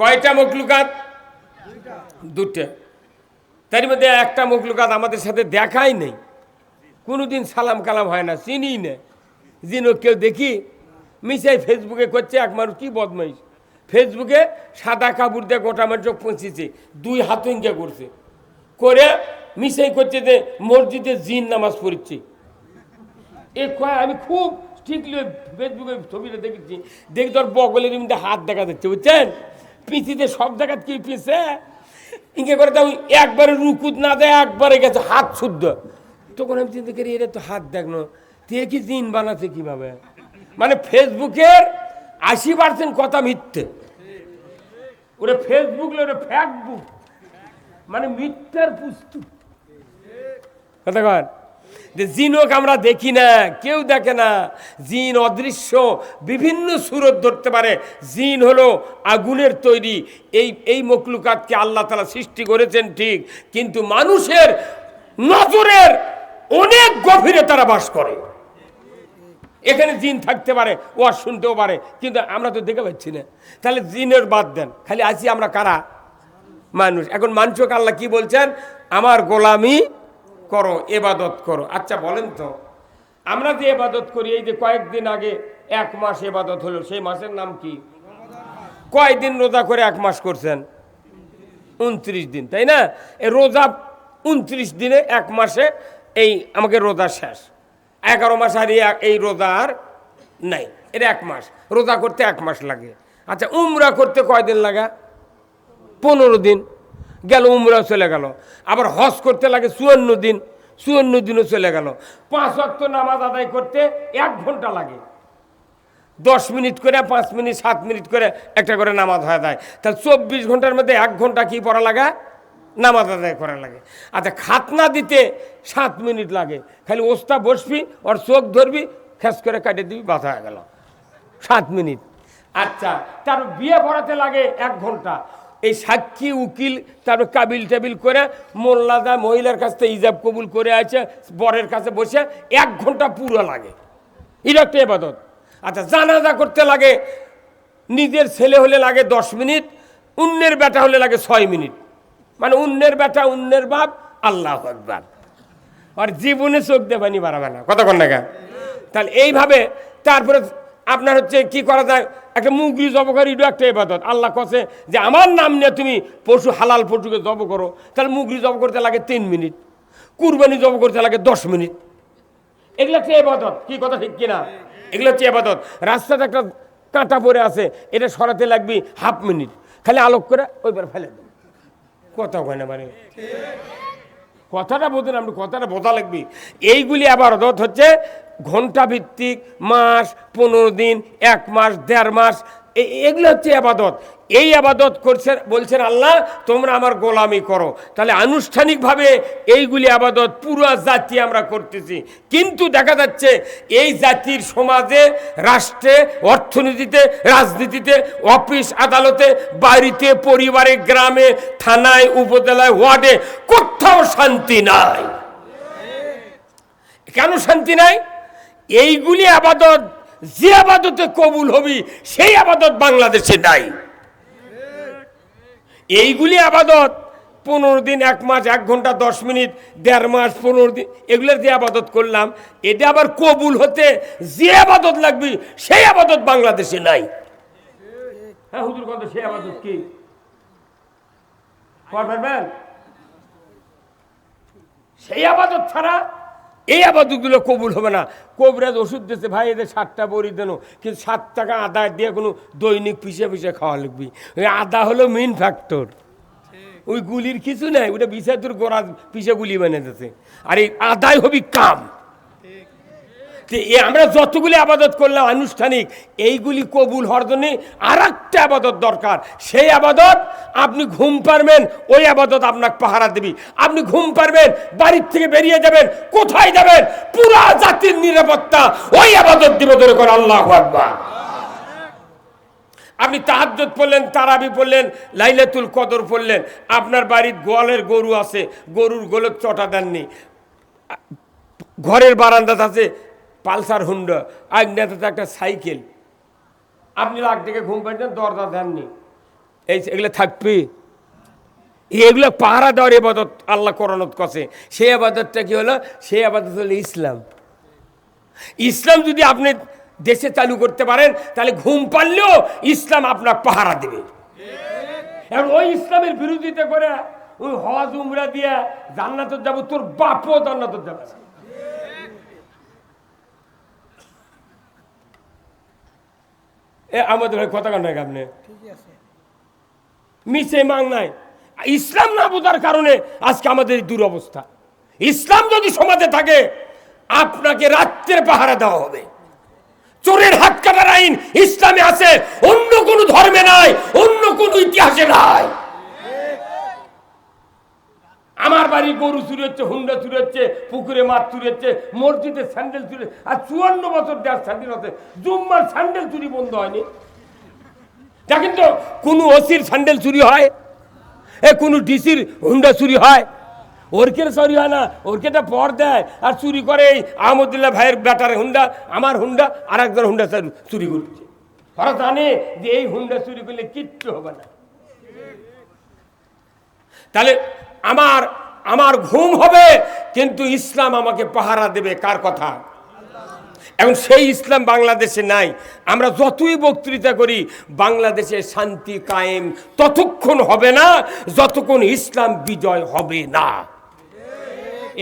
কয়টা মকলুকাত দুটা তার মধ্যে একটা মকলুকাত আমাদের সাথে দেখাই নেই। কোনোদিন সালাম কালাম হয় না চিনি না যিনি কেউ দেখি, মিশাই ফেসবুকে করছে, এক মানুষ কি বদমাইশ? ফেসবুকে সাদা কাপড় দিয়ে গোটা মানুষ পৌঁছেছে দুই হাত ইঙ্গা করছে করে মিশাই করছে যে মসজিদে জিন নামাজ পড়ছে। এ কয়, আমি খুব স্ট্রিক্টলি ফেসবুকে ছবিটা দেখেছি। দেখি তোর বগলের মধ্যে হাত দেখা যাচ্ছে, বুঝছেন? পিছিতে সব জায়গায় কি পিছে? ইঙ্গে করে তো একবারে রুকুত না দেয়, একবারে গেছে হাত শুদ্ধ। তখন আমি চিন্তা করি এটা তো হাত দেখনো তে কি দিন বানাচ্ছে কীভাবে? মানে ফেসবুকের আশি পার্সেন্ট কথা মিথ্যে। ওরে ফেসবুক ওরে ফ্যাকবুক। মানে মিথ্যার পুস্তক। কথা কন। যে জিনক আমরা দেখি না, কেউ দেখে না। জিন অদৃশ্য, বিভিন্ন সুরত ধরতে পারে। জিন হলো আগুনের তৈরি। এই এই মকলুকাতকে আল্লাহ তালা সৃষ্টি করেছেন ঠিক, কিন্তু মানুষের নজরের অনেক গভীরে তারা বাস করে। এখানে জিন থাকতে পারে ও আর শুনতেও পারে, কিন্তু আমরা তো দেখে পাচ্ছি না। তাহলে জিনের বাদ দেন। খালি আছি আমরা কারা? মানুষ। এখন মানুষকে আল্লাহ কি বলছেন? আমার গোলামি করো, এবাদত করো। আচ্ছা বলেন তো, আমরা যে এবাদত করি, এই যে কয়েকদিন আগে এক মাস এবাদত হলো, সেই মাসের নাম কি? কয়দিন রোজা করে এক মাস করছেন? উনত্রিশ দিন, তাই না? এই রোজা উনত্রিশ দিনে এক মাসে এই আমাকে রোজা শেষ। এগারো মাস আর এই- এই রোজা আর নাই, এটা এক মাস। রোজা করতে এক মাস লাগে। আচ্ছা উমরা করতে কয়দিন লাগা? পনেরো দিন। গেল উমরা চলে গেল। আবার হজ করতে লাগে চুয়ান্ন দিন, চুয়ান্ন দিনও চলে গেল। পাঁচ অক্ত নামাজ আদায় করতে এক ঘণ্টা লাগে। দশ মিনিট করে, পাঁচ মিনিট, সাত মিনিট করে একটা করে নামাজ হয়ে যায়। তাহলে চব্বিশ ঘণ্টার মধ্যে এক ঘণ্টা কি পড়া লাগে? নামাজ আদায় করা লাগে। আচ্ছা খাতনা দিতে সাত মিনিট লাগে। খালি ওস্তা বসবি, ওর চোখ ধরবি, খেস করে কাটে দিবি, বাধা হয়ে গেল। সাত মিনিট। আচ্ছা তার বিয়ে পড়াতে লাগে এক ঘণ্টা। এই সাক্ষী উকিল তারপর কাবিল টাবিল করে মোল্লাদা মহিলার কাছ থেকে ইজাব কবুল করে আছে বরের কাছে বসে এক ঘণ্টা পুরো লাগে। এটা একটা এবাদত। আচ্ছা জানাজা করতে লাগে, নিজের ছেলে হলে লাগে দশ মিনিট, অন্যের বেটা হলে লাগে ছয় মিনিট। মানে অন্যের বেটা, অন্যের বাপ, আল্লাহ একবার আর জীবনে চোখ দেবানি বাড়াবে না। কতক্ষণ না? তাহলে এইভাবে তারপরে আপনার হচ্ছে কি করা যায়? একটা মুগরি জব করি, এটাও একটা এবাদত আল্লাহ কছে যে আমার নাম নিয়ে তুমি পশু, হালাল পশুকে জব করো, তাহলে মুগরি জব করতে লাগে তিন মিনিট, কুরবানি জব করতে লাগে দশ মিনিট। এগুলো হচ্ছে এবাদত কি কথা ঠিক কিনা? এগুলো হচ্ছে এবাদত রাস্তাতে একটা কাঁটা পড়ে আছে, এটা সরাতে লাগবে হাফ মিনিট। খালি আলোক করে ওইবার ফেলে দেবে কথা হয় না মানে? কথাটা বোঝেন আপনি কথাটা বোঝা লাগবে। এইগুলি আবার হচ্ছে ঘণ্টা ভিত্তিক মাস, পনেরো দিন, এক মাস, দেড় মাস এগুলো হচ্ছে আবাদত। এই আবাদত করছেন, বলছেন আল্লাহ, তোমরা আমার গোলামি করো। তাহলে আনুষ্ঠানিকভাবে এইগুলি আবাদত পুরো জাতি আমরা করতেছি। কিন্তু দেখা যাচ্ছে এই জাতির সমাজে, রাষ্ট্রে, অর্থনীতিতে, রাজনীতিতে, অফিস আদালতে, বাড়িতে, পরিবারে, গ্রামে, থানায়, উপজেলায়, ওয়ার্ডে কোথাও শান্তি নাই। কেন শান্তি নাই? এইগুলি আবাদত, যে আবাদতে কবুল হবি, সেই আবাদত বাংলাদেশে নাই। এইগুলি আবাদত, পনেরো দিন, এক মাস, এক ঘণ্টা, দশ মিনিট, দেড় মাস, পনেরো দিন এগুলোর যে আবাদত করলাম। এটা আবার কবুল হতে যে আবাদত লাগবে, সেই আবাদত বাংলাদেশে নাই। হ্যাঁ হুজুর সেই আবাদত কি? সেই আবাদত ছাড়া এই আবাদতগুলো কবুল হবে না। কবরাজ ওষুধ দিয়েছে, ভাই, এদের সাতটা বড়ি দেন কিন্তু সাত টাকা আদায় দিয়ে কোনো দৈনিক পিছিয়ে পিছিয়ে খাওয়া লাগবি। ওই আদা হলো মেন ফ্যাক্টর ওই গুলির কিছু নাই, ওটা বিষয় তোর গোড়া পিছিয়ে গুলি বানিয়ে দিতে আর এই আদায় হবি কাম। এ আমরা যতগুলি আবাদত করলাম আনুষ্ঠানিক, এইগুলি কবুল জন্য আর একটা আবাদত দরকার। সেই আবাদত আপনি ঘুম পারবেন ওই আবাদত আপনাকে পাহারা দিবি। আপনি ঘুম পারবেন বাড়ির থেকে বেরিয়ে যাবেন, কোথায় যাবেন? পুরা জাতির নিরাপত্তা, ওই আবাদত দিব ধরে করে আল্লাহ আকবার। আপনি তাহাজ্জত পড়লেন, তারাবি পড়লেন, লাইলাতুল কদর পড়লেন। আপনার বাড়ির গোয়ালের গরু আছে, গরুর গোলত চটা দেননি। ঘরের বারান্দাতে আছে পালসার হুন্ডা আগ্নেতাতে একটা সাইকেল। আপনি লাখ থেকে ঘুম পাচ্ছেন দরজা দেননি। এই এগুলো থাকবি? এগুলো পাহারা দেওয়ার এবাদত আল্লাহ করণত কছে সেই আবাদতটা কি হলো? সেই আবাদত হলো ইসলাম। ইসলাম যদি আপনি দেশে চালু করতে পারেন, তাহলে ঘুম পারলেও ইসলাম আপনার পাহারা দেবে। এখন ওই ইসলামের বিরোধিতা করে ওই হজ, উমরা দিয়া জান্নাত যাব, তোর বাপও জান্নাত যাবে। এ আমাদের ভাই কথা কান আপনি? মিছে মাং নাই। ইসলাম না বোঝার কারণে আজকে আমাদের দুরবস্থা। ইসলাম যদি সমাজে থাকে আপনাকে রাত্রের পাহারা দেওয়া হবে। চোরের হাত কাটার আইন ইসলামে আছে অন্য কোনো ধর্মে নাই অন্য কোনো ইতিহাসে নাই। আমার বাড়ি গরু চুরি হচ্ছে হুন্ডা চুরি হচ্ছে পুকুরে মাছ চুরি হচ্ছে মসজিদে স্যান্ডেল চুরি, আর চুয়ান্ন বছর দেশ হচ্ছে জুম্মার স্যান্ডেল চুরি বন্ধ হয়নি। দেখেন তো, কোনো ওসির স্যান্ডেল চুরি হয়? এ, কোনো ডিসির হুন্ডা চুরি হয়? ওরকের চুরি হয় না ওরকেটা পর দেয়, আর চুরি করে এই আহমদুল্লাহ ভাইয়ের বেটার হুন্ডা, আমার হুন্ডা আর একজন হুন্ডা চুরি- চুরি করছে। ওরা জানে যে এই হুন্ডা চুরি করলে কিচ্ছু হবে না। তাহলে আমার আমার ঘুম হবে, কিন্তু ইসলাম আমাকে পাহারা দেবে, কার কথা? এখন সেই ইসলাম বাংলাদেশে নাই। আমরা যতই বক্তৃতা করি, বাংলাদেশে শান্তি কায়েম ততক্ষণ হবে না, যতক্ষণ ইসলাম বিজয় হবে না।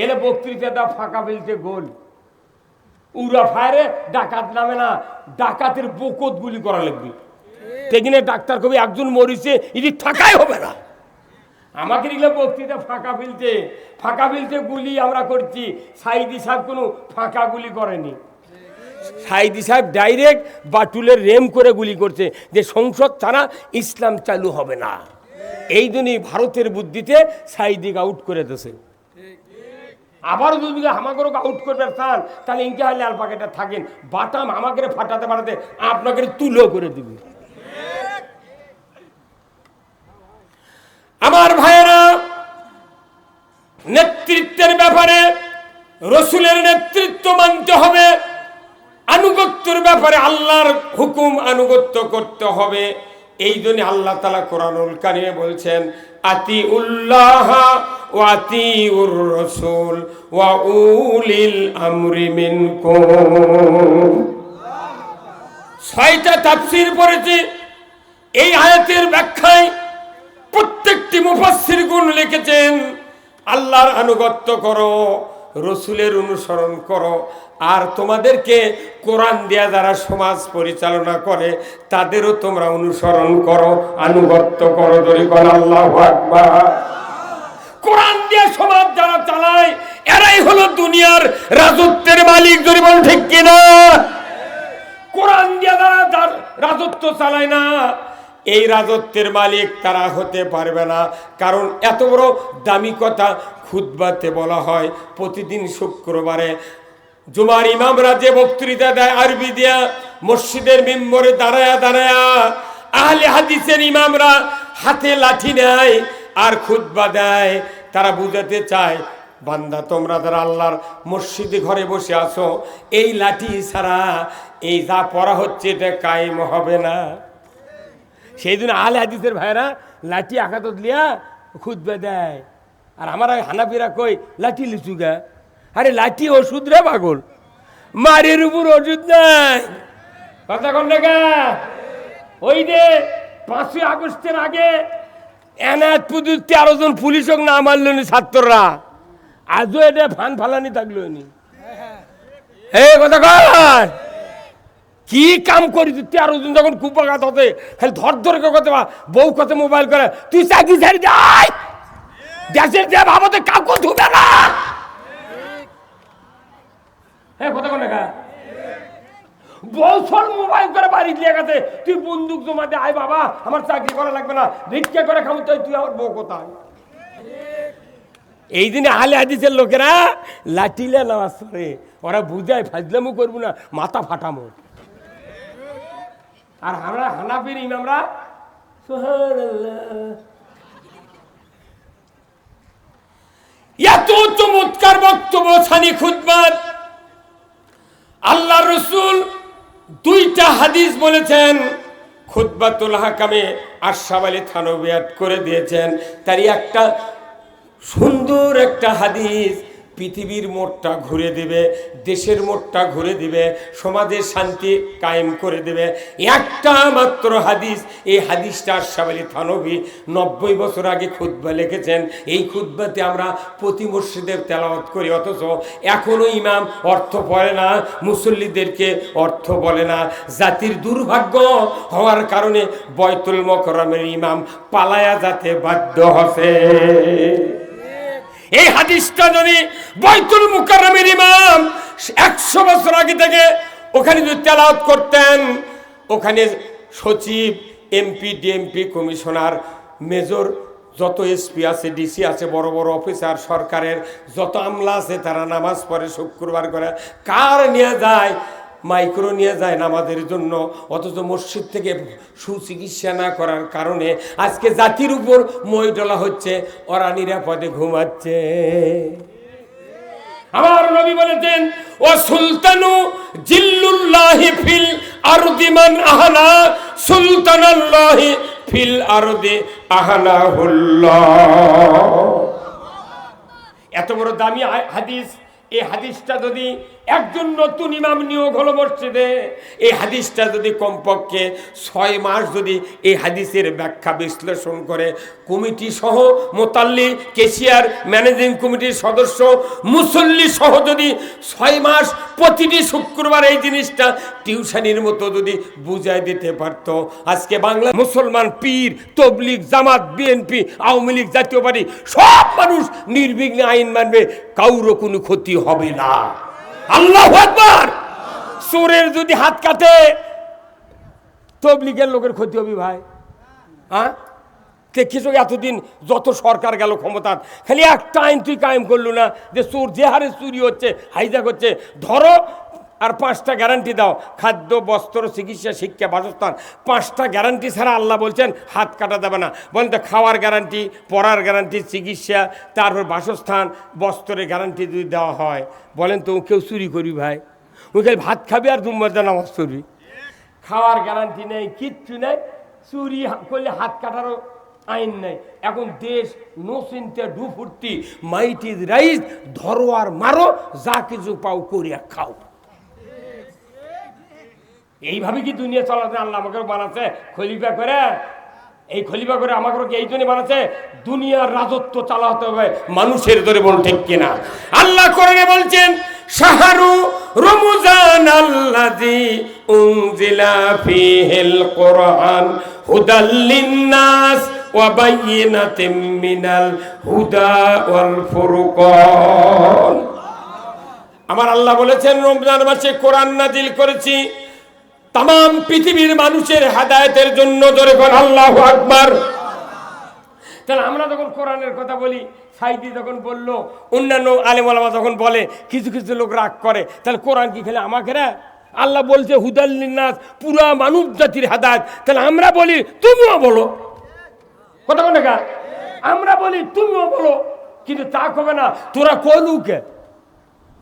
এলে বক্তৃতাটা ফাঁকা ফেলতে গোল। উড়া ফায়ারে ডাকাত নামে না, ডাকাতের বকত গুলি করা লাগবে। সেখানে ডাক্তার কবি, একজন মরিছে এটি থাকাই হবে না। আমাকে দেখলে বক্তৃতা ফাঁকা ফেলতে ফাঁকা ফেলতে গুলি আমরা করছি। সাইদি সাহেব কোনো ফাঁকা গুলি করেনি। সাইদি সাহেব ডাইরেক্ট বাটুলের রেম করে গুলি করছে যে সংসদ ছাড়া ইসলাম চালু হবে না। এই জন্যই ভারতের বুদ্ধিতে সাইদিক আউট করে দিয়েছে। আবার যদি হামাগরক আউট করবে চান তাহলে ইনকে হালে আল পাকেটা থাকেন। বাটাম আমাকে ফাটাতে ফাটাতে আপনাকে তুলো করে দিবে। আমার ভাইয়েরা, নেতৃত্বের ব্যাপারে রসুলের নেতৃত্ব মানতে হবে, আনুগত্যের ব্যাপারে আল্লাহর হুকুম আনুগত্য করতে হবে। এই জন্য আল্লাহ তালা কোরআনুল কারিমে বলছেন আতি উল্লাহ ও আতি উর রসুল ওয়া উলিল আমরি মিনকুম। ছয়টা তাফসির পড়েছি। এই আয়াতের ব্যাখ্যায় গুণ লিখেছেন, আল্লাহর আনুগত্য করো, রসুলের অনুসরণ করো, আর তোমাদেরকে কোরআন দেয়া যারা সমাজ পরিচালনা করে, তাদেরও তোমরা অনুসরণ করো, আনুগত্য করো কর আল্লাহ কোরআন দিয়ে সমাজ যারা চালায়, এরাই হলো দুনিয়ার রাজত্বের মালিক বল ঠিক কিনা? কোরআন দিয়ে তার রাজত্ব চালায় না এই রাজত্বের মালিক তারা হতে পারবে না। কারণ এত বড় দামি কথা খুদবাতে বলা হয়। প্রতিদিন শুক্রবারে জুমার ইমামরা যে বক্তৃতা দেয়, আরবি দিয়া মসজিদের মেম্বরে দাঁড়ায়া দাঁড়ায়া আহলে হাদিসের ইমামরা হাতে লাঠি নেয় আর খুতবা দেয়। তারা বুঝাতে চায়, বান্দা তোমরা যারা আল্লাহর মসজিদে ঘরে বসে আছো, এই লাঠি ছাড়া এই যা পড়া হচ্ছে এটা কায়েম হবে না। সেই দিন আহলে হাদিসের ভাইরা লাঠি আঘাত লিয়া খুদবে দেয়। আর আমার হানাফিরা কই লাঠি লিচু গা? আরে লাঠি ওষুধ রে পাগল। মারের উপর ওষুধ নাই। কথা কন ওই যে পাঁচই আগস্টের আগে এনায়ত পুজোর তেরো জন পুলিশ হোক না মারল ছাত্ররা, আজও এটা ফান ফালানি থাকল নি। এই কথা কর কি কাম করি তুই তেরো জন যখন কুপাঘাত হতে, খালি ধর ধর করে কথা বউ কথা মোবাইল করে। তুই চাকরি ছাড়ি যাই দেশের যে ভাবতে কাউকে ধুবে না! হ্যাঁ কথা কোন দেখা বছর মোবাইল করে বাড়ি দিয়ে গেছে। তুই বন্দুক জমা দে, আয় বাবা, আমার চাকরি করা লাগবে না। ভিক্ষা করে খাব, তুই তুই আমার বউ কোথায়? এই দিনে আলে হাদিসের লোকেরা লাঠিলে নামাজ পড়ে। ওরা বুঝায়, ফাজলামো করব না, মাথা ফাটামো। আর আমরা হানাফির সুবহানাল্লাহ। এত চমৎকার বক্তব্য ছানি খুদবাত আল্লাহ রসুল দুইটা হাদিস বলেছেন খুদ্বাতুল হাকামে আশরাফ আলী থানবিয়াত করে দিয়েছেন। তারই একটা সুন্দর একটা হাদিস পৃথিবীর মোড়টা ঘুরে দিবে, দেশের মোড়টা ঘুরে দিবে, সমাজের শান্তি কায়েম করে দেবে। একটা মাত্র হাদিস, এই হাদিসটা আশরাফ আলী থানবী নব্বই বছর আগে খুদ্া লিখেছেন। এই খুদ্বাতে আমরা প্রতি মসজিদে তেলাওয়াত করি, অথচ এখনও ইমাম অর্থ পড়ে না, মুসল্লিদেরকে অর্থ বলে না। জাতির দুর্ভাগ্য হওয়ার কারণে বয়তুল মকরমের ইমাম পালায়া যাতে বাধ্য হসে। এই হাদিসটা যদি বৈতুল মুকাররমের ইমাম একশো বছর আগে থেকে ওখানে যদি তেলাওয়াত করতেন, ওখানে সচিব, এমপি, ডিএমপি, কমিশনার, মেজর, যত এসপি আছে ডিসি আছে, বড় বড় অফিসার, সরকারের, যত আমলা আছে, তারা নামাজ পড়ে, শুক্রবার করে, কার নিয়ে যায়? মাইক্রো নিয়ে যায় নামাজের জন্য, অথচ মসজিদ থেকে সুচিকিৎসা না করার কারণে আজকে জাতির উপর মই ডলা হচ্ছে, ওরা নিরাপদে ঘুমাচ্ছে। আমার নবী বলেছেন, ও সুলতানু জিল্লুল্লাহি ফিল আরদিমান আহানা সুলতানাল্লাহি ফিল আরদি আহানা এত বড় দামি হাদিস এই হাদিসটা যদি একজন নতুন ইমাম নিয়োগ হলো মসজিদে। এই হাদিসটা যদি কমপক্ষে ছয় মাস যদি এই হাদিসের ব্যাখ্যা বিশ্লেষণ করে, কমিটি সহ মোতাল্লি, কেশিয়ার ম্যানেজিং কমিটির সদস্য, মুসল্লি সহ যদি ছয় মাস প্রতিটি শুক্রবার এই জিনিসটা টিউশনির মতো যদি বুঝাই দিতে পারতো। আজকে বাংলা মুসলমান, পীর, তবলিগ, জামাত, বিএনপি, আওয়ামী লীগ, জাতীয় পার্টি, সব মানুষ নির্বিঘ্নে আইন মানবে কাউরও কোনো ক্ষতি হবে না। আল্লাহ একবার চোরের যদি হাত কাটে, তবলিগের লোকের ক্ষতি হবে ভাই। হ্যাঁ? কে কিছু এতদিন যত সরকার গেল ক্ষমতার, খালি একটা আইন তুই কায়েম করল না যে চোর যে হারে চুরি হচ্ছে হাইজাক হচ্ছে। ধরো আর পাঁচটা গ্যারান্টি দাও। খাদ্য, বস্ত্র, চিকিৎসা, শিক্ষা, বাসস্থান। পাঁচটা গ্যারান্টি ছাড়া আল্লাহ বলছেন, হাত কাটা যাবে না। বলেন তো, খাওয়ার গ্যারান্টি পড়ার গ্যারান্টি চিকিৎসা, তারপর বাসস্থান, বস্ত্রের গ্যারান্টি যদি দেওয়া হয়, বলেন তো কেউ চুরি করবি ভাই? ওই খালি ভাত খাবি আর দুম্বার নামাজ করবি খাওয়ার গ্যারান্টি নেই, কিচ্ছু নেই, চুরি করলে হাত কাটারও আইন নেই। এখন দেশ নো চিনতে ডু ফুর্তি মাইট ইজ রাইজ ধরো আর মারো, যা কিছু পাও করিয়া খাও। এইভাবে কি দুনিয়া চলাতে আল্লাহ আমাকে বানাচ্ছে? খলিফা করে? এই খলিফা করে আমাকে এই জন্য বানাচ্ছে? দুনিয়ার রাজত্ব চালাতে হবে মানুষের ধরে বল ঠিক কিনা? আল্লাহ করে বলছেন, শাহরু রমজান আল্লাজি উনজিলা ফীহিল কোরআন হুদাল লিন-নাস ওয়া বায়িনাতিম মিনাল হুদা ওয়াল ফুরকান। আমার আল্লাহ বলেছেন, রমজান মাসে কোরআন নাজিল করেছি। তাম পৃথিবীর মানুষের হেদায়েতের জন্য ধরে কোন আল্লাহ আকবার। তাহলে আমরা যখন কোরআনের কথা বলি, সাইদি যখন বলল, অন্যান্য আলেমালামা যখন বলে, কিছু কিছু লোক রাগ করে, তাহলে কোরআন কি খেলে আমাকে রা আল্লাহ বলছে হুদাল্লিনাস পুরা মানব জাতির হাদায়ত। তাহলে আমরা বলি, তুমিও বলো। কথা বলে কা আমরা বলি, তুমিও বলো। কিন্তু তা কবে না? তোরা কলুকে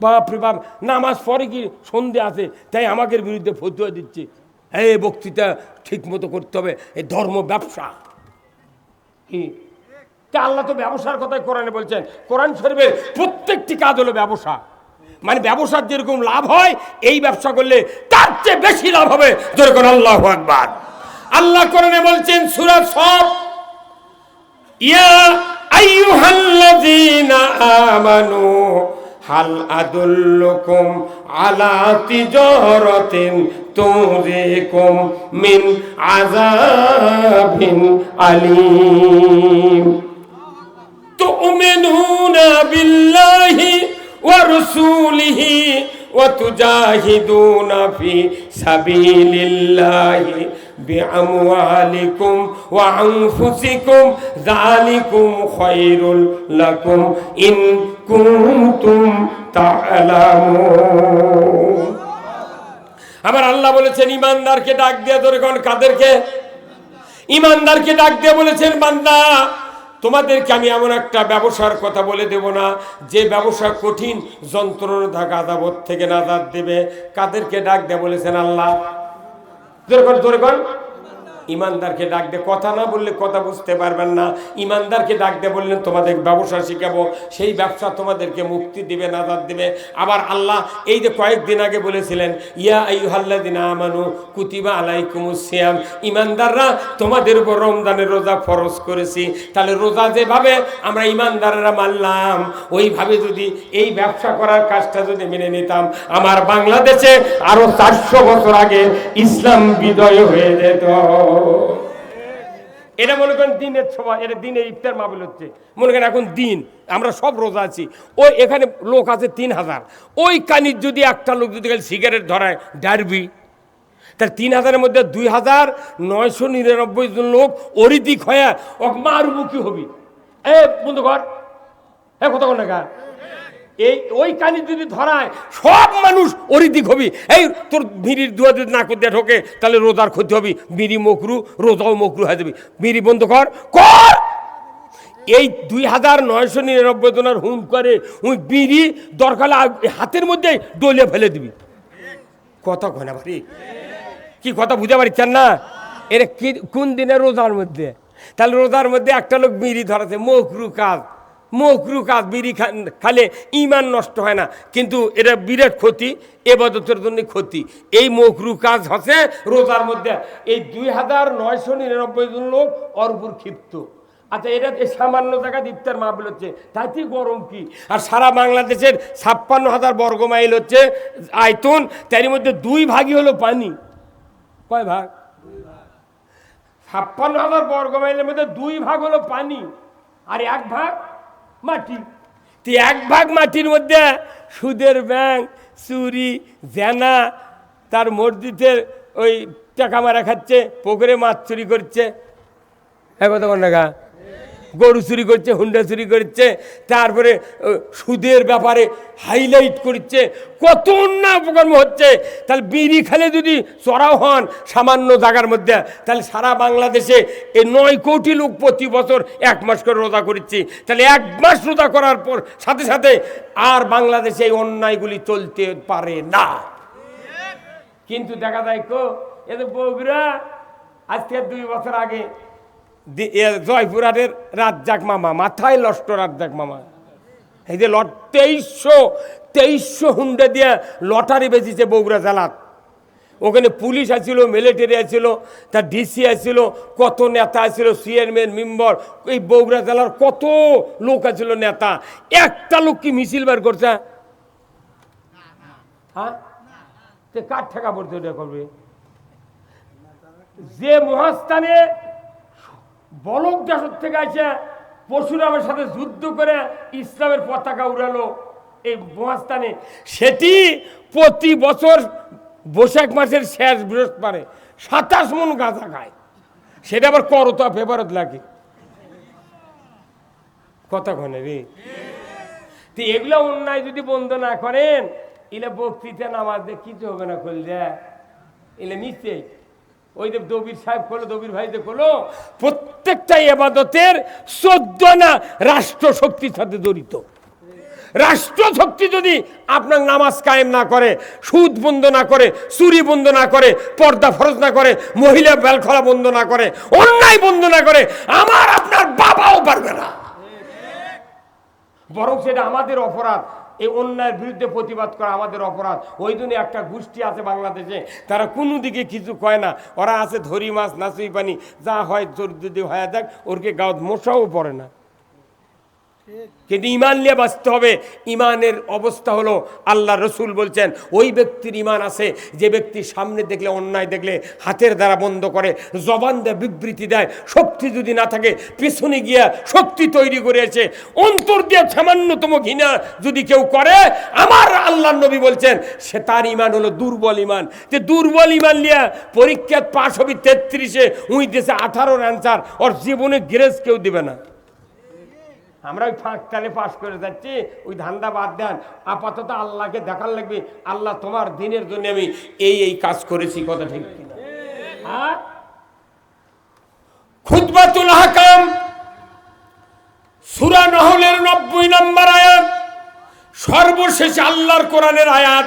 বাপরে বাপ, নামাজ পরে কি সন্ধে আছে তাই আমাদের বিরুদ্ধে ফতুয়া দিচ্ছে। এই বক্তৃতা ঠিক মতো করতে হবে, এই ধর্ম ব্যবসা। কি? তা আল্লাহ তো ব্যবসার কথাই কোরআনে বলছেন। কোরআন শরীফের প্রত্যেকটি কাজ হলো ব্যবসা। মানে ব্যবসার যেরকম লাভ হয়, এই ব্যবসা করলে তার চেয়ে বেশি লাভ হবে। যেরকম আল্লাহ আকবার। আল্লাহ কোরআনে বলছেন, সুরা সব ইয়া আইয়ুহাল্লাযীনা আমানু হাল আদুল্লুকুম আলা তিজরতিন তুরিকুম মিন আযাবিন আলিম। তুমিনুনা বিল্লাহি ওয়া রাসূলিহি ওয়া তুজাহিদুনা ফি সাবিলিল্লাহি। বিআমওয়ালিকুম ওয়া আনফুসিকুম যালিকুম খায়রুল লাকুম ইন আবার আল্লাহ বলেছেন, ইমানদারকে ডাক দিয়ে দরগণ কাদেরকে? ইমানদারকে ডাক দিয়ে বলেছেন, বান্দা, তোমাদেরকে আমি এমন একটা ব্যবসার কথা বলে দেব না, যে ব্যবসা কঠিন যন্ত্রণা ধাকা থেকে নাজাদ দেবে। কাদেরকে ডাক দেয়া বলেছেন, আল্লাহ জোরে কর জোরে কর। ইমানদারকে ডাক দে, কথা না বললে কথা বুঝতে পারবেন না। ইমানদারকে ডাক দে, বললেন, তোমাদের ব্যবসা শিখাবো, সেই ব্যবসা তোমাদেরকে মুক্তি দিবে, নাজাদ দিবে। আবার আল্লাহ এই যে কয়েকদিন আগে বলেছিলেন, ইয়া আইহাল্লাদিন আমানু কুতিবা আলাইকুমুস সিয়াম। ইমানদাররা, তোমাদের উপর রমজানের রোজা ফরজ করেছি। তাহলে রোজা যেভাবে আমরা ইমানদাররা মানলাম, ওইভাবে যদি এই ব্যবসা করার কাজটা যদি মেনে নিতাম, আমার বাংলাদেশে আরও চারশো বছর আগে ইসলাম বিজয় হয়ে যেত। এটা মনে করেন দিনের সময় এটা দিনে ইফতার মাহবিল হচ্ছে। মনে করেন এখন দিন, আমরা সব রোজা আছি। ওই এখানে লোক আছে তিন হাজার। ওই কানির যদি একটা লোক যদি সিগারেট ধরায়, ডারবি। তার তিন হাজারের মধ্যে দুই হাজার নয়শো নিরানব্বই জন লোক অরিদিক হয়ে, ওক মারুমুখী হবি। এ বন্ধু ঘর হ্যাঁ কত না এই, ওই কানি যদি ধরায়, সব মানুষ অরিদিক হবি। এই, তোর বিড়ির দুয়া যদি না করতে ঢোকে, তাহলে রোজার ক্ষতি হবি। বিড়ি মকরু, রোজাও মকরু হয়ে যাবি। বিড়ি বন্ধ কর কর! এই দুই হাজার নয়শো নিরানব্বই জনের হুম করে, ওই বিড়ি দরকার হাতের মধ্যে ডলিয়ে ফেলে দিবি। কথা কয় না ভারি? কি কথা বুঝতে পারছেন না? এটা কি কোন দিনের রোজার মধ্যে? তাহলে রোজার মধ্যে একটা লোক বিড়ি ধরাছে, মকরু কাজ। মকরু কাজ বিড়ি খালে ইমান নষ্ট হয় না। কিন্তু এটা বিরাট ক্ষতি, এবাদতের জন্য ক্ষতি। এই মকরু কাজ হচ্ছে রোজার মধ্যে। এই দুই হাজার নয়শো নিরানব্বই জন লোক অর্পুর ক্ষিপ্ত। আচ্ছা এটা এই সামান্য জায়গা ইফতার মাহবিল হচ্ছে তাতে গরম কি? আর সারা বাংলাদেশের ছাপ্পান্ন হাজার বর্গ মাইল হচ্ছে আয়তন তারই মধ্যে দুই ভাগই হলো পানি। কয় ভাগ? ছাপ্পান্ন হাজার বর্গ মাইলের মধ্যে দুই ভাগ হলো পানি। আর এক ভাগ মাটি। তো এক ভাগ মাটির মধ্যে সুদের ব্যাংক, চুরি, জেনা, তার মসজিদের ওই টাকা মারা খাচ্ছে পুকুরে মাছ চুরি করছে। হ্যাঁ কত টাকা গরু চুরি করছে, হুন্ডা চুরি করছে, তারপরে সুদের ব্যাপারে হাইলাইট করছে কত অন্যায় অপকর্ম হচ্ছে। তাহলে বিড়ি খেলে যদি চড়াও হন সামান্য জায়গার মধ্যে, তাহলে সারা বাংলাদেশে এই নয় কোটি লোক প্রতি বছর এক মাস করে রোজা করছে। তাহলে এক মাস রোজা করার পর সাথে সাথে আর বাংলাদেশে এই অন্যায়গুলি চলতে পারে না। কিন্তু দেখা যায় কো এদের বগুড়া আজকে দুই বছর আগে এ জয়পুরহাটের রাজ্জাক মামা, মাথায় লষ্ট রাজ্জাক মামা। এই যে লট, তেইশশো তেইশশো হুন্ডে দিয়ে লটারি বেঁচেছে বগুড়া জেলাত। ওখানে পুলিশ আছিল মিলিটারি আছিল তার ডিসি আছিল কত নেতা আছিল চেয়ারম্যান, মেম্বার, এই বগুড়া জেলার কত লোক আছিল নেতা। একটা লোক কি মিছিল বার করছে? হ্যাঁ? কার ঠেকা পড়তে করবে যে মহাস্থানে বলক দেশের থেকে আসে পরশুরামের সাথে যুদ্ধ করে ইসলামের পতাকা উড়ালো এই মহাস্থানে। সেটি প্রতি বছর বৈশাখ মাসের শেষ বৃহস্পতি সাতাশ মন গাঁজা খায়। সেটা আবার করতা ফেভারত লাগে। কথা কনে রে? তো এগুলো অন্যায় যদি বন্ধ না করেন, এলে বক্তৃতা নামাজ দিয়ে কিছু হবে না খুললে এলে নিচে ওই যে দবির সাহেব খোলো দবির ভাই যে খোলো। প্রত্যেকটা এবাদতের চোদ্দ না রাষ্ট্র শক্তির সাথে জড়িত। রাষ্ট্র শক্তি যদি আপনার নামাজ কায়েম না করে সুদ বন্ধ না করে চুরি বন্ধ না করে পর্দা ফরজ না করে মহিলা বেলখলা বন্ধ না করে অন্যায় বন্ধ না করে আমার আপনার বাবাও পারবে না। বরং সেটা আমাদের অপরাধ। এই অন্যায়ের বিরুদ্ধে প্রতিবাদ করা আমাদের অপরাধ। ওই জন্য একটা গোষ্ঠী আছে বাংলাদেশে, তারা কোনো দিকে কিছু কয় না। ওরা আছে ধরি মাছ, নাচুই পানি, যা হয় যদি হয়ে যাক, ওরকে গাঁত মশাও পড়ে না। কিন্তু ইমান নিয়ে বাঁচতে হবে? ইমানের অবস্থা হলো আল্লাহ রসুল বলছেন, ওই ব্যক্তির ইমান আছে, যে ব্যক্তি সামনে দেখলে, অন্যায় দেখলে, হাতের দ্বারা বন্ধ করে, জবান দেয় বিবৃতি দেয়, শক্তি যদি না থাকে, পেছনে গিয়া শক্তি তৈরি করেছে, অন্তর দিয়ে সামান্যতম ঘৃণা যদি কেউ করে, আমার আল্লাহ নবী বলছেন, সে তার ইমান হলো দুর্বল ইমান যে দুর্বল ইমান নিয়ে পরীক্ষাত পাশ হবি তেত্রিশে উই দেশে আঠারোর অ্যান্সার ওর জীবনে গ্রেস কেউ দিবে না। আমরা ওই ফাঁক তালে পাশ করে যাচ্ছি, ওই ধান্দা বাদ দেন। আপাতত আল্লাহকে দেখার লাগবে, আল্লাহ তোমার দিনের জন্য আমি এই এই কাজ করেছি, কথা ঠিক খুতবাতুল হাকাম, সুরা নহলের নব্বই নম্বর আয়াত, সর্বশেষ আল্লাহর কোরআনের আয়াত।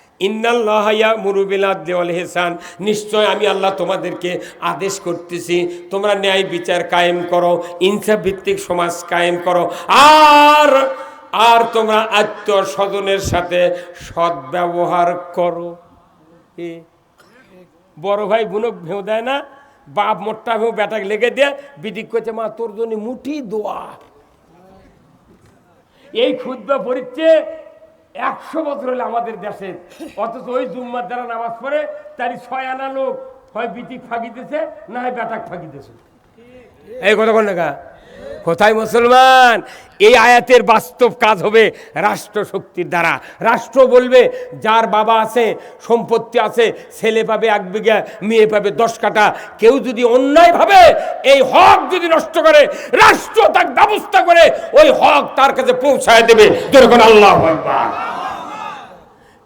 ইন্নাল্লাহ ইয়ামুরু বিল আদলি ওয়াল ইহসান নিশ্চয় আমি আল্লাহ তোমাদেরকে আদেশ করতেছি, তোমরা ন্যায় বিচার কায়েম করো ইনসাফ ভিত্তিক সমাজ কায়েম করো, আর আর তোমরা আত্মীয় স্বজনের সাথে সদ্ব্যবহার করো? বড় ভাই বুনক ভেউ দেয় না, বাপ মোট্টা ভেউ বেটাকে লেগে দিয়ে বিদিক করছে মা, তোর জন্য মুঠি দোয়া এই ক্ষুদ্র পরিচ্ছে একশো বছর হলে আমাদের দেশে। অথচ ওই জুম্মার দ্বারা নামাজ পড়ে, তারই ছয় আনা লোক হয় বিটিক ফাঁকি দিতেছে না হয় বেটাক ফাঁকি দিতেছে এই কথা কোন কোথায় মুসলমান? এই আয়াতের বাস্তব কাজ হবে রাষ্ট্রশক্তির দ্বারা। রাষ্ট্র বলবে, যার বাবা আছে, সম্পত্তি আছে, ছেলে পাবে এক বিঘা, মেয়ে পাবে দশ কাটা কেউ যদি অন্যায়ভাবে এই হক যদি নষ্ট করে, রাষ্ট্র তার ব্যবস্থা করে, ওই হক তার কাছে পৌঁছায় দেবে। যেরকম আল্লাহ।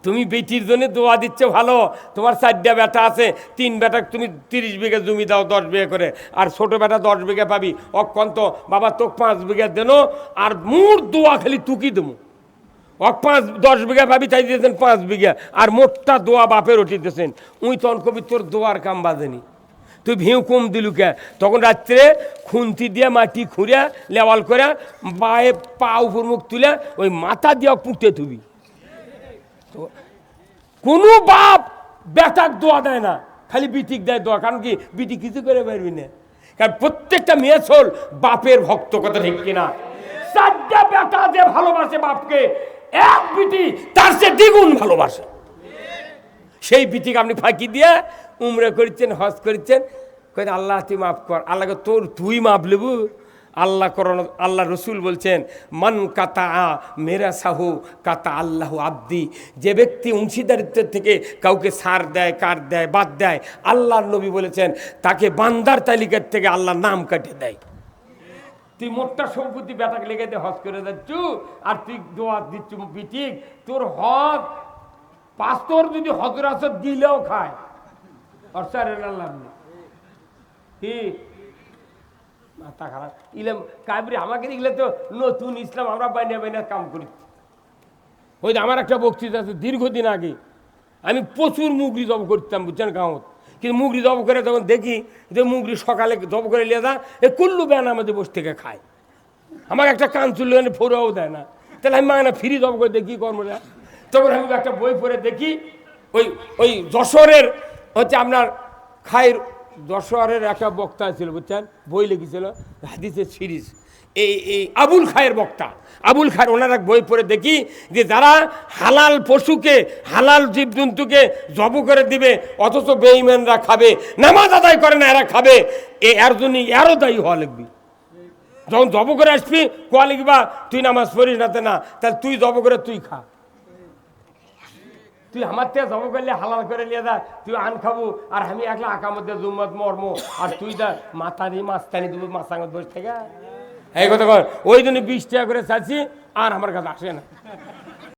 তুমি বেটির জন্য দোয়া দিচ্ছ, ভালো। তোমার চারটা বেটা আছে, তিন বেটা তুমি তিরিশ বিঘা জমি দাও দশ বিঘা করে। আর ছোট বেটা দশ বিঘা পাবি। অকন্ত বাবা তোক পাঁচ বিঘা দেন, আর মোট দোয়া খালি তুকি দেবো। অক পাঁচ, দশ বিঘা পাবি চাই দিয়েছেন পাঁচ বিঘা। আর মোটটা দোয়া বাপের উঠিতেছেন উই তখন কবি তোর দোয়ার কাম বাজেনি। তুই ভিউ কম দিলু কে? তখন রাত্রে খুন্তি দিয়ে মাটি খুঁড়ে লেওয়াল করে বায়ে পা উপর মুখ তুলে ওই মাথা দিয়ে পুঁতে তুবি কোনো বাপ বেটাক দোয়া দেয় না, খালি বিটিক দেয় দোয়া, কারণ কি? বিটি কিছু করে পারবি না। কারণ প্রত্যেকটা মেয়ে ছোল বাপের ভক্ত, কথা ঠিক কিনা? চারটা বেটা যে ভালোবাসে বাপকে, এক বিটি তার সে দ্বিগুণ ভালোবাসে। সেই বিটিকে আপনি ফাঁকি দিয়ে উমরে করছেন, হজ করছেন। আল্লাহ, তুই মাফ কর। আল্লাহকে তোর তুই মাপ লেবু আল্লাহ করণ আল্লাহ রসুল বলছেন, মান কাতা আ মেরা সাহু কাতা আল্লাহ আব্দি। যে ব্যক্তি অংশীদারিত্বের থেকে কাউকে সার দেয়, কার দেয়, বাদ দেয়, আল্লাহর নবী বলেছেন, তাকে বান্দার তালিকার থেকে আল্লাহ নাম কাটে দেয়। তুই মোটটা সম্পত্তি বেটাকে লেগে দিয়ে হজ করে যাচ্ছ, আর তুই দোয়া দিচ্ছ বিটিক তোর হক, পাস্তর যদি হজর দিলেও খায় অর্চারের লাভ নেই। কি? মাথা খারাপ। ইলাম কাবরি, আমাকে দেখলে তো নতুন ইসলাম আমরা বাইনা বাইনা কাম করি। ওই আমার একটা বক্তৃতা আছে, দীর্ঘদিন আগে। আমি প্রচুর মুগরি জব করতাম, বুঝছেন গাঁৱত কিন্তু মুগরি জব করে তখন দেখি যে মুগরি সকালে জব করে নিয়ে যা এ কুল্লু ব্যান আমাদের বসে থেকে খায়। আমার একটা কান চুল্লু এনে ফোরাও দেয় না। তাহলে আমি মানে ফ্রি জব করে দেখি কর্মরা তখন আমি একটা বই পড়ে দেখি, ওই ওই যশোরের হচ্ছে আপনার খায়ের যশোরের একটা বক্তা ছিল, বুঝছেন? বই লিখেছিল হাদিসের সিরিজ। এই এই আবুল খায়ের বক্তা। আবুল খায়ের ওনার এক বই পড়ে দেখি যে যারা হালাল পশুকে, হালাল জীবজন্তুকে জব করে দিবে, অথচ বেইমানরা খাবে, নামাজ আদায় করে না, এরা খাবে, এ, এর জন্য এরও দায়ী হওয়া লিখবি যখন জব করে আসবি, কোয়া লিখবা, তুই নামাজ পড়িস না তাহলে তুই জব করে তুই খা। তুই আমার থেকে জব করলে হালাল করে নিয়ে যা তুই আন খাব। আর আমি একলা আঁকা মধ্যে জুম্মত মর্ম। আর তুই দা মাথারি মাস্তানি দেবো মাছাঙ্গত বসে থেকে। এই কথা কর। ওই জন্য বিশ টাকা করে চাচ্ছি আর আমার কাছে আসে না।